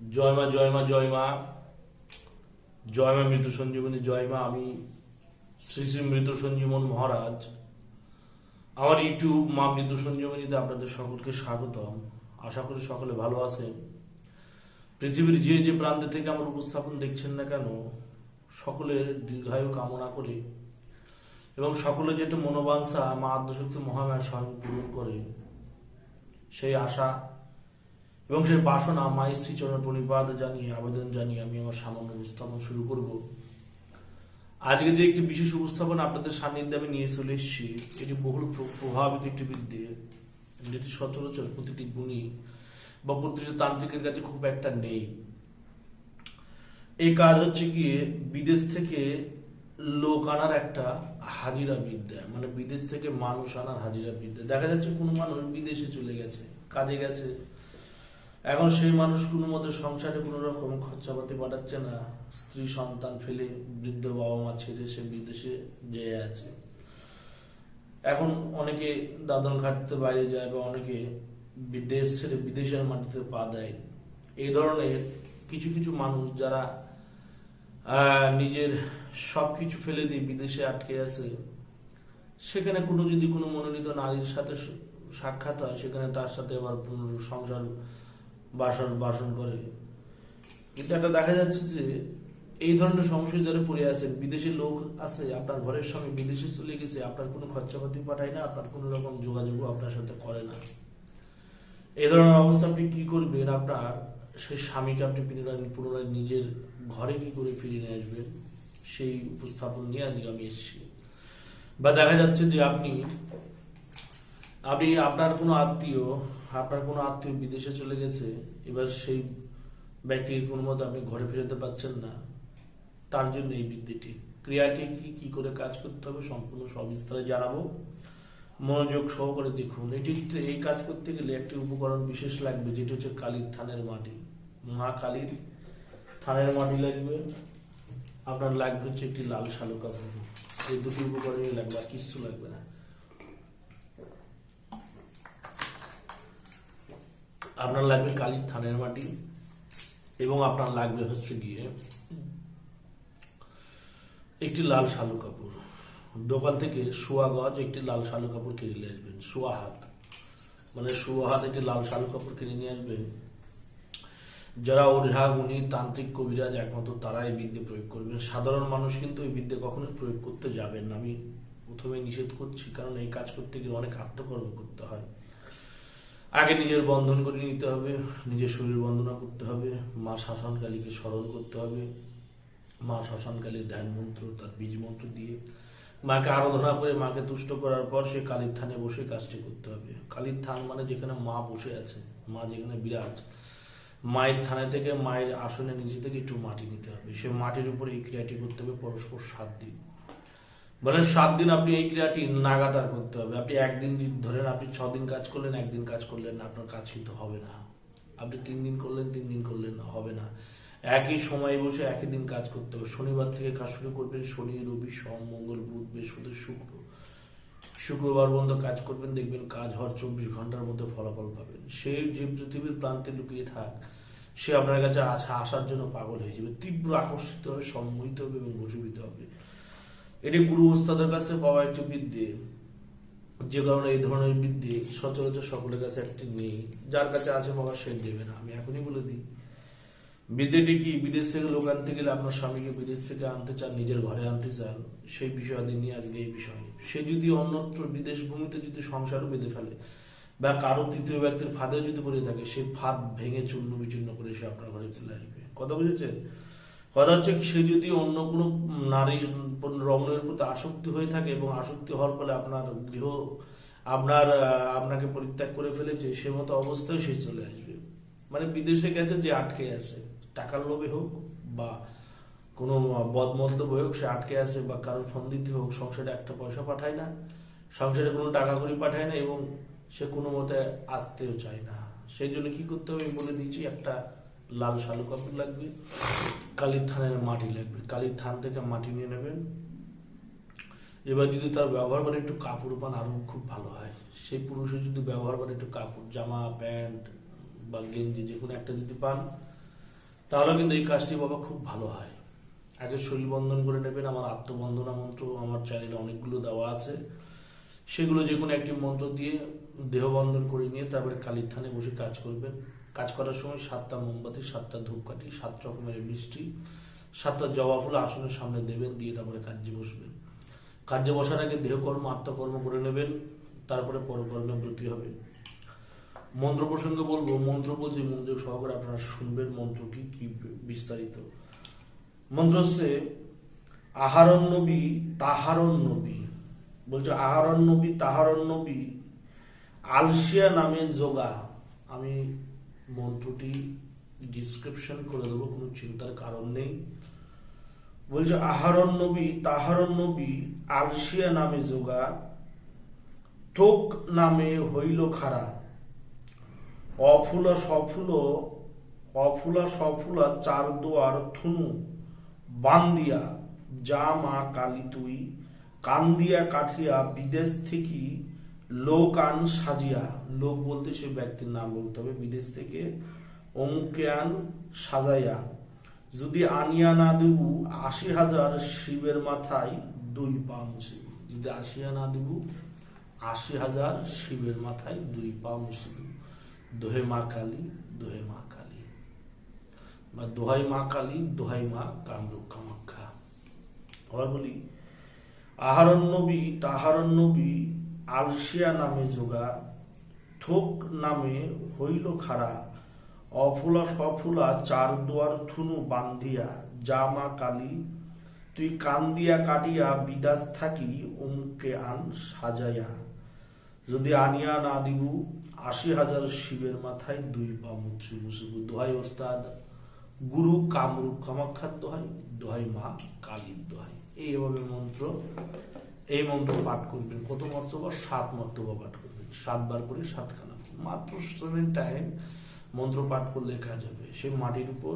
জয় মা জয় মা জয় মা। জয় মা মৃত সঞ্জীবনী জয় মা, আমি শ্রী শ্রী মৃত সঞ্জীবন মহারাজ। আমার ইউটিউব মা মৃত সঞ্জীবনীতে আপনাদের সকলকে স্বাগতম। আশা করি সকলে ভালো আছেন। পৃথিবীর যে যে প্রান্তে থেকে আমার উপস্থাপন দেখছেন না কেন, সকলের দীর্ঘায়ু কামনা করে এবং সকলের যেহেতু মনোবাঞ্ছা, মা আদ্যশক্তি মহামায়া স্বয়ং পূরণ করে। সেই আশা এবং সেই বাসনা মা শ্রীচরণের প্রণিপাত জানিয়ে, আবেদন জানিয়ে আমি আমার সামান্য উপস্থাপন শুরু করব। আজকে যে একটি বিশেষ উপস্থাপন আপনাদের সান্নিধ্যে আমি নিয়ে চলে এসেছি, এটি বহুল প্র- প্রভাবিত একটি বিদ্যে। যেটি সচরাচর প্রতিটি গুণী বা প্রতিটি তান্ত্রিকের কাছে খুব একটা নেই। এই কাজ হচ্ছে গিয়ে বিদেশ থেকে লোক আনার একটা হাজিরা বিদ্যা মানে বিদেশ থেকে মানুষ আনার হাজিরা বিদ্যা। দেখা যাচ্ছে কোনো মানুষ বিদেশে চলে গেছে, কাজে গেছে এখন সেই মানুষ কোনো মতে সংসারে কোনো রকম খরচাপাতি পাঠাচ্ছে না। স্ত্রী, সন্তান ফেলে বৃদ্ধ বাবা মা ছেড়ে সে বিদেশে যেয়ে আছে। এখন অনেকে দাদন খাটতে বাইরে যায় বা অনেকে বিদেশ ছেড়ে বিদেশের মাটিতে পা দেয়। এই ধরনের কিছু কিছু মানুষ যারা নিজের সব কিছু ফেলে দিয়ে বিদেশে আটকে আছে, সেখানে কোনো, যদি কোনো মনোনীত নারীর সাথে সাক্ষাৎ হয়, সেখানে তার সাথে আবার সংসার বাসন বাসন করে। কিন্তু একটা দেখা যাচ্ছে যে এই ধরনের সমস্যা যারা পড়ে আছেন, বিদেশি লোক আছে, আপনার ঘরের সঙ্গে বিদেশে চলে গেছে, আপনার কোনো খরচাপাতি পাঠায় না, আপনার কোনো রকম যোগাযোগও আপনার সাথে করে না। এই ধরনের অবস্থা আপনি কি করবেন? আপনার সেই স্বামীকে আপনি পুনরায় পুনরায় নিজের ঘরে কি করে ফিরিয়ে নিয়ে আসবেন? সেই উপস্থাপন নিয়ে আজকে আমি এসেছি। বা দেখা যাচ্ছে যে আপনি আপনি আপনার কোনো আত্মীয়, আপনার কোনো আত্মীয় বিদেশে চলে গেছে, এবার সেই ব্যক্তিকে কোনো মতো আপনি ঘরে ফেরাতে পারছেন না, তার জন্য এই বিদ্যেটি। ক্রিয়াটি কি কি করে কাজ করতে হবে সম্পূর্ণ সবিস্তারে জানাব। মনোযোগ সহকারে দেখুন, এটি এই কাজ করতে গেলে একটি উপকরণ বিশেষ লাগবে, যেটি হচ্ছে কালীর থানের মাটি। মা কালীর থানের মাটি লাগবে, আপনার লাগবে হচ্ছে একটি লাল শালু কাপড় এই দুটি উপকরণই লাগবে, আর কিচ্ছু লাগবে না। আপনার লাগবে কালীর থানের মাটি এবং আপনার লাগবে হচ্ছে গিয়ে একটি লাল শালু কাপড়। দোকান থেকে শোয়া গজ, একটি লাল শালু কাপড় কিনে নিয়ে আসবেন, শোয়া হাত। মানে শোয়া হাত, একটি লাল শালু কাপড় কিনে নিয়ে আসবেন। যারা ওঝা গুণী, তান্ত্রিক, কবিরাজ একমাত্র তারা এই বিদ্যে প্রয়োগ করবেন। সাধারণ মানুষ কিন্তু এই বিদ্যে কখনোই প্রয়োগ করতে যাবেন আমি প্রথমে নিষেধ করছি, কারণ এই কাজ করতে গেলে অনেক আত্মকর্ম করতে হয়। আগে নিজের বন্ধন করে নিতে হবে, নিজের শরীর বন্দনা করতে হবে, মা শাসনকালীকে স্মরণ করতে হবে, মা শ্মশানকালীর ধ্যান মন্ত্র, তার বীজ মন্ত্র দিয়ে মাকে আরাধনা করে, মাকে তুষ্ট করার পর সে কালীর থানে বসে কাজটি করতে হবে। কালীর থান মানে যেখানে মা বসে আছে, মা যেখানে বিরাজ, মায়ের থানে থেকে মায়ের আসনে নিচে থেকে একটু মাটি নিতে হবে। সে মাটির উপরে এই ক্রিয়াটি করতে হবে পরস্পর সাত দিন। মানে সাত দিন আপনি এই ক্রিয়াটি নাগাতার করতে হবে। আপনি একদিন ধরেন আপনি ছ দিন কাজ করলেন, একদিন কাজ করলেন, আপনার কাজ কিন্তু হবে না। আপনি তিন দিন করলেন, তিন দিন করলেন, হবে না। একই সময়ে বসে একই দিন কাজ করতে হবে। শনিবার থেকে কাজ শুরু করবেন, শনি, রবি, সোম, মঙ্গল, বুধ, বৃহস্পতি, শুক্র। শুক্রবার বন্ধ কাজ করবেন, দেখবেন কাজ হওয়ার চব্বিশ ঘণ্টার মধ্যে ফলাফল পাবেন। সে যে পৃথিবীর প্রান্তে লুকিয়ে থাক, সে আপনার কাছে আসা আসার জন্য পাগল হয়ে যাবে। তীব্র আকর্ষিত হবে, সম্মোহিত হবে এবং বসীভূত হবে। এটি গুরু ওস্তাদের কাছে পাওয়া একটি বিদ্যে যে কারণে এই ধরনের বিদ্যে সচরাচর সকলের কাছে একটি নেই। যার কাছে আছে বাবা, সে দেবে না। আমি এখনই বলে দিই। বিদ্যেটি কি? বিদেশ থেকে লোক আনতে গেলে আপনার স্বামীকে বিদেশ থেকে আনতে চান, নিজের ঘরে আনতে চান, সেই বিষয়াদি নিয়ে আজকে এই বিষয়। সে যদি অন্যত্র বিদেশ ভূমিতে যদি সংসারও বেঁধে ফেলে বা কারও তৃতীয় ব্যক্তির ফাঁদে যদি পড়ে থাকে, সেই ফাঁদ ভেঙে চূর্ণ বিচূর্ণ করে সে আপনার ঘরে চলে আসবে। কথা বুঝেছেন? কথা হচ্ছে সে যদি অন্য কোনো নারী রমণের প্রতি আসক্তি হয়ে থাকে এবং আসক্তি হওয়ার ফলে আপনার গৃহ, আপনার আপনাকে পরিত্যাগ করে ফেলেছে, সে মতো অবস্থায় সে চলে আসবে। মানে বিদেশে গেছে যে আটকে আছে। টাকার লোভে হোক বা কোনো বদমন্তব্য হোক, সে আটকে আছে বা কারোর ফোন দিতে হোক, সংসারে একটা পয়সা পাঠায় না, সংসারে কোনো টাকা করি পাঠায় না এবং সে কোনো মতে আসতেও চায় না। সেই জন্য কি করতে হবে বলে দিয়েছি একটা লাল শালু কাপড় লাগবে? কালীর থানের মাটি লাগবে। কালীর থান থেকে মাটি নিয়ে নেবেন। এবার যদি তার ব্যবহার করে একটু কাপড় পান আরও খুব ভালো হয়। সেই পুরুষে যদি ব্যবহার করে একটু কাপড়, জামা, প্যান্ট বা গেঞ্জি, যে কোনো একটা যদি পান, তাহলে কিন্তু এই কাজটি বাবা খুব ভালো হয়। আগে শরীর বন্ধন করে নেবেন। আমার আত্মবন্ধনা মন্ত্র আমার চ্যানেলে অনেকগুলো দেওয়া আছে। সেগুলো যে কোনো একটি মন্ত্র দিয়ে দেহ বন্ধন করে নিয়ে তারপরে কালীর থানে বসে কাজ করবেন। কাজ করার সময় সাতটা মোমবাতি, সাতটা ধূপকাঠি, সাত রকমের মিষ্টি, সাতটা জবা ফুল আসনের সামনে দেবেন, দিয়ে তারপরে কাজে বসবেন। কাজে বসার আগে দেহকর্ম, আত্মকর্ম করে নেবেন, তারপরে পরকর্মে ব্রতী হবেন। মন্ত্র প্রসঙ্গে বলব, মন্ত্র বলছি মন্ত্র সহকারে আপনারা শুনবেন মন্ত্র কি কি বিস্তারিত। মন্ত্র হচ্ছে আহারণ নবী তাহারণ নবী বলছে আহারণ নবী তাহারণ নবী আলসিয়া নামে যোগা। আমি মন্ত্রটি ডিসক্রিপশন করে দেবো, কোনো চিন্তার কারণ নেই। বলছে, আহারণ নবী, তাহারণ নবী আলসিয়া নামে যোগা টোক নামে হইল খাড়া। অফুল সফুল অফুল সফুল চার দোয়ার থুনু, বান্দিয়া, যা মা কালী তুই, কান্দিয়া কাঠিয়া বিদেশ থেকে লোক আন সাজিয়া, লোক বলতে সে ব্যক্তির নাম বলতে হবে, বিদেশ থেকে অমুকে আন সাজাইয়া, যদি আনিয়া না দেবু, আশি হাজার শিবের মাথায় দুই পা মুছিব যদি আসিয়া না দেবু, আশি হাজার শিবের মাথায় দুই পা মুছিব দোহে মা কালী, দোহে মা কালী। বা দোহাই মা কালী, দোহাই মা কামরূপ কামাখ্যা আবার বলি আহারণ নবী তাহারণ নবী আলসিয়া নামে যোগা, থোক নামে হইল খাড়া, অফুলা সফুলা চার দুয়ার থুনু বান্ধিয়া জামা কালী, তুই কান্দিয়া কাটিয়া বিদাস থাকি অমুকে আন সাজাইয়া। যদি আনিয়া না দিবু, আশি হাজার শিবের মাথায় দুই পা মুচু মুসুবু। দোহাই ওস্তাদ, গুরু কামরূপ কামাক্ষার দোহাই দোহাই মা কালীর দোহাই। এইভাবে মন্ত্র। এই মন্ত্র পাঠ করবেন। কত মর্তবা সাত মর্তবা পাঠ করবেন। সাতবার করে সাতখানা। মাত্র সেভেন টাইম মন্ত্র পাঠ করলে কাজ হবে। সেই মাটির উপর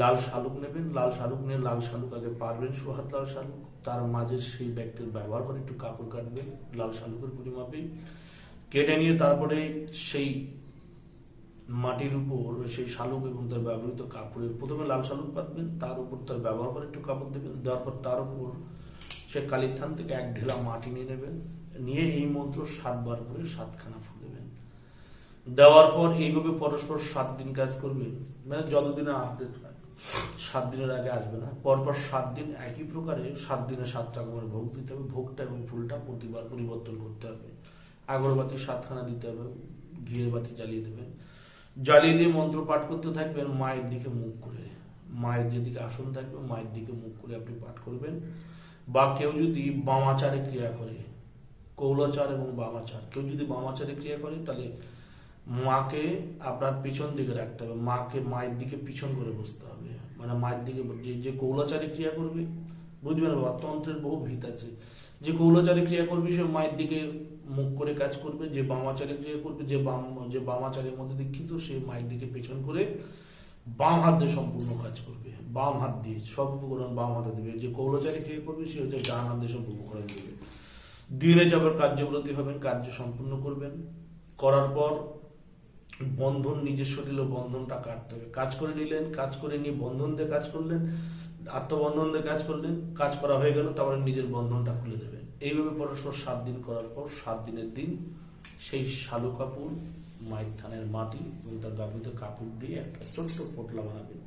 লাল শালুক নেবেন। লাল শালুক নিয়ে লাল শালুক আগে পারবেন সুহাত লাল শালুক। তার মাঝে সেই ব্যক্তির ব্যবহার করে একটু কাপড় কাটবেন, লাল শালুকের পরিমাপে। কেটে নিয়ে তারপরে সেই মাটির উপর সেই শালুক এবং তার ব্যবহৃত কাপড়ের প্রথমে লাল শালুক পাতবেন, তার উপর তার ব্যবহার করে একটু কাপড় দেবেন, দেওয়ার পর তার উপর সে কালীর থান থেকে এক ঢেলা মাটি নিয়ে নেবেন, নিয়ে এই মন্ত্র সাতবার করে সাতখানা ফুল দেবেন। দেওয়ার পর এইভাবে পরস্পর সাত দিন কাজ করবেন মানে যতদিনে আপডেট সাত দিনের আগে আসবে না, পরপর সাত দিন একই প্রকারে সাত দিনে সাতটা করে ভোগ দিতে হবে। ভোগটা এবং ফুলটা প্রতিবার পরিবর্তন করতে হবে। আগরবাতি সাতখানা দিতে হবে, ঘিয়ের বাতি জ্বালিয়ে দেবেন। জ্বালিয়ে দিয়ে মন্ত্র পাঠ করতে থাকবেন, মায়ের দিকে মুখ করে। মায়ের যেদিকে আসন থাকবে, মায়ের দিকে মুখ করে আপনি পাঠ করবেন। বা কেউ যদি বামাচারে ক্রিয়া করে, কৌলাচার এবং বামাচার, কেউ যদি বামাচারে ক্রিয়া করে, তাহলে মাকে আপনার পিছন দিকে রাখতে হবে, মাকে মায়ের দিকে পিছন করে বসতে হবে। মানে মায়ের দিকে যে যে কৌলাচারে ক্রিয়া করবে বুঝবেন বাবা তন্ত্রের বহু ভিত আছে। যে কৌলাচারে ক্রিয়া করবে, সে মায়ের দিকে মুখ করে কাজ করবে, যে বামাচারে ক্রিয়া করবে, যে বাম, যে বামাচারের মধ্যে দীক্ষিত, সে মায়ের দিকে পেছন করে বাম হাত দিয়ে সম্পূর্ণ কাজ করবে। বাম হাত দিয়ে, সব উপকরণ বাম হাতে দেবে। যে কৌলাচারে ক্রিয়া করবে, সে হচ্ছে ডান হাত দিয়ে সব উপকরণ দেবে। দিনে যাবার কার্যব্রতী হবেন, কার্য সম্পূর্ণ করবেন। করার পর বন্ধন নিজের শরীরে বন্ধনটা কাটতে হবে। কাজ করে নিলেন, কাজ করে নিয়ে বন্ধন দিয়ে কাজ করলেন, আত্মবন্ধন দিয়ে কাজ করলেন, কাজ করা হয়ে গেল, তারপরে নিজের বন্ধনটা খুলে দেবেন। এইভাবে পরস্পর সাত দিন করার পর, সাত দিনের দিন সেই শালু কাপড় মায়ের থানের মাটি এবং তার ব্যবহৃত কাপড় দিয়ে একটা ছোট্ট পোটলা বানাবেন।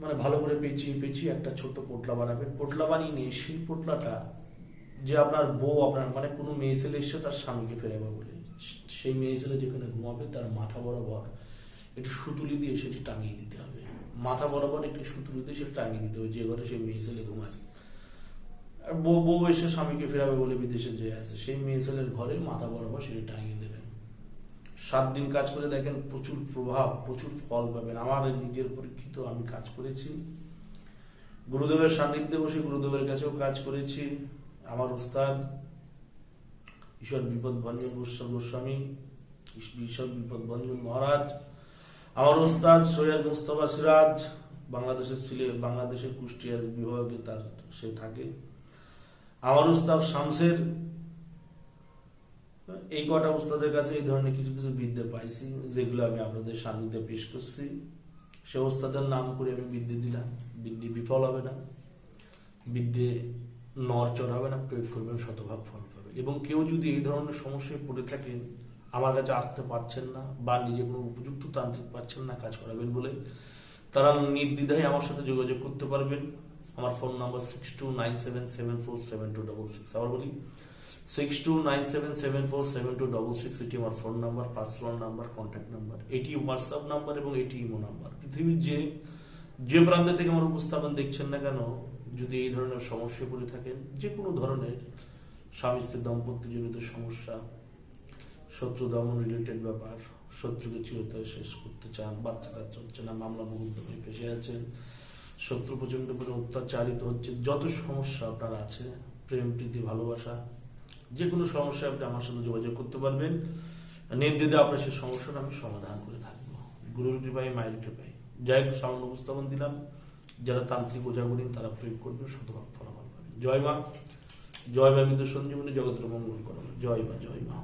মানে ভালো করে পেঁচিয়ে পেঁচিয়ে একটা ছোট্ট পোটলা বানাবেন। পোটলা বানিয়ে নিয়ে সেই পোটলাটা যে আপনার বউ, আপনার মানে কোনো মেয়ে ছেলে এসে তার স্বামীকে ফেরাবে বলে। সেই মেয়ে ছেলে যেখানে ঘুমাবে তার মাথা বরাবর একটি সুতুলি দিয়ে সেটি টাঙিয়ে দিতে হবে। মাথা বরাবর একটি সুতুলি দিয়ে সেটা টাঙিয়ে দিতে হবে যে ঘরে সেই মেয়ে ছেলে ঘুমায়। আর বউ বউ এসে স্বামীকে ফেরাবে বলে বিদেশে যে আছে। সেই মেয়ে ছেলের ঘরে মাথা বরাবর সেটি টাঙিয়ে দেবেন সাত দিন কাজ করে দেখেন প্রচুর প্রভাব, প্রচুর ফল পাবেন। আমার নিজের পরীক্ষিত আমি কাজ করেছি। গুরুদেবের সান্নিধ্যে বসে গুরুদেবের কাছেও কাজ করেছি। আমার উস্তাদ ঈশ্বর বিপদ ভঞ্জন গোস্বামী ঈশ্বর বিপদ ভঞ্জন মহারাজ, আমার উস্তাদ সৈয়দ মুস্তফা সিরাজ, বাংলাদেশের ছিলে বাংলাদেশের কুষ্টিয়া বিভাগে তার, সে থাকে। আমার উস্তাদ শামসের এই কটা উস্তাদের কাছে এই ধরনের কিছু কিছু বিদ্যা পাইছি, যেগুলো আমি আপনাদের সান্নিধ্যে পেশ করছি। সে ওস্তাদের নাম করে আমি বিদ্যে দিলাম। বিদ্যে বিফল হবে না। বিদ্যে নরচর হবে না। প্রয়োগ করবেন, শতভাগ ফল পাবেন। এবং কেউ যদি এই ধরনের সমস্যায় পড়ে থাকেন, আমার কাছে আসতে পারছেন না বা নিজে কোনো উপযুক্ত তান্ত্রিক পাচ্ছেন না কাজ করাবেন বলে, তারা নির্দ্বিধায় আমার সাথে যোগাযোগ করতে পারবেন। আমার phone number six two nine seven seven four seven two double six আবার বলি six two nine seven seven four seven two double six এটি আমার phone number personal number contact number এটি হোয়াটসঅ্যাপ নাম্বার এবং এটি ইমো নাম্বার পৃথিবীর যে যে প্রান্তে থেকে আমার উপস্থাপন দেখছেন না কেন, যদি এই ধরনের সমস্যায় পড়ে থাকেন যে কোনো ধরনের স্বামী স্ত্রী দাম্পত্যজনিত সমস্যা, শত্রু দমন রিলেটেড ব্যাপার, শত্রুকে চিরতরে শেষ করতে চান, বাচ্চা কাজ চলছে না, মামলা মুগ্ধ হয়ে ফেসে আছেন, শত্রু প্রচণ্ড করে অত্যাচারিত হচ্ছে, যত সমস্যা আপনার আছে, প্রেম, প্রীতি, ভালোবাসা যে কোনো সমস্যা আপনি আমার সাথে যোগাযোগ করতে পারবেন। নির্দিদে আপনার সেই সমস্যাটা আমি সমাধান করে থাকব। গুরুর কৃপায়, মায়ের কৃপায়। যাই হোক, সামান্য উপস্থাপন দিলাম। যারা তান্ত্রিক ওঝাগুলি তারা প্রয়োগ করবেন শতভাগ ফলাফল পাবেন জয় মা। জয় মা বিদ্যুৎ সঞ্জীবনী জগতের মঙ্গল করো জয় মা জয় মা।